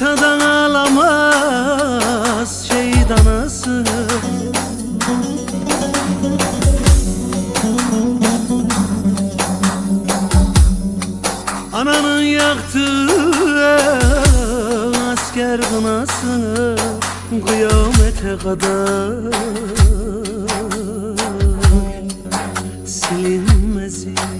Kimseden alamaz şeyden asıl Ananın yaktığı asker kınası Kıyamete kadar silinmesin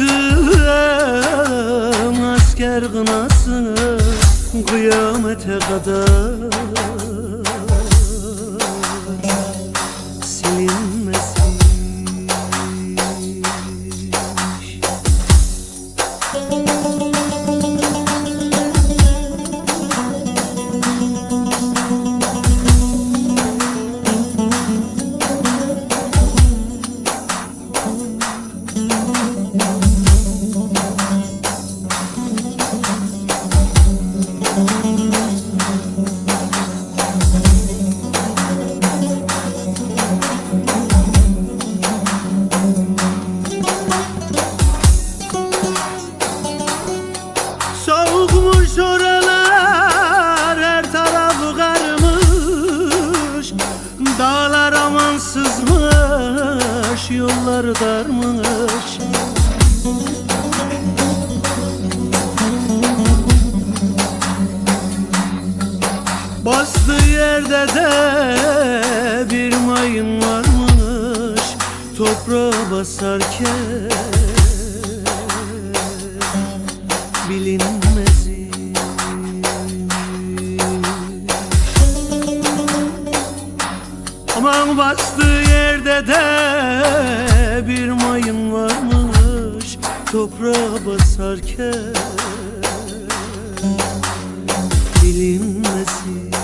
yaktığım asker kınasını Kıyamete kadar Oralar her tarafı karmış. Dağlar amansızmış yollar darmış. Bastığı yerde de bir mayın varmış Toprağa basarken bilinmez bastığı yerde de bir mayın varmış Toprağa basarken. Bilinmesin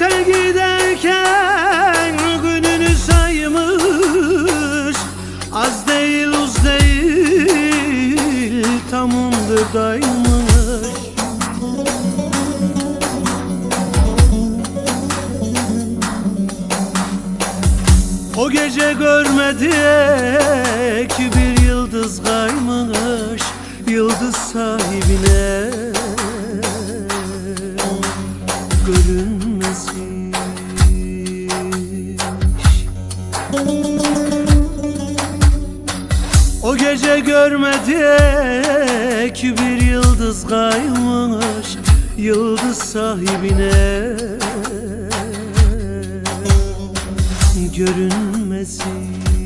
Nöbete giderken gününü saymış. Az değil uz değil tamamdır daymış. O gece görmedi ki bir yıldız kaymış Yıldız sahibine. Görünmesin O gece görmedi ki bir yıldız kaymış Yıldız sahibine. Görünmesin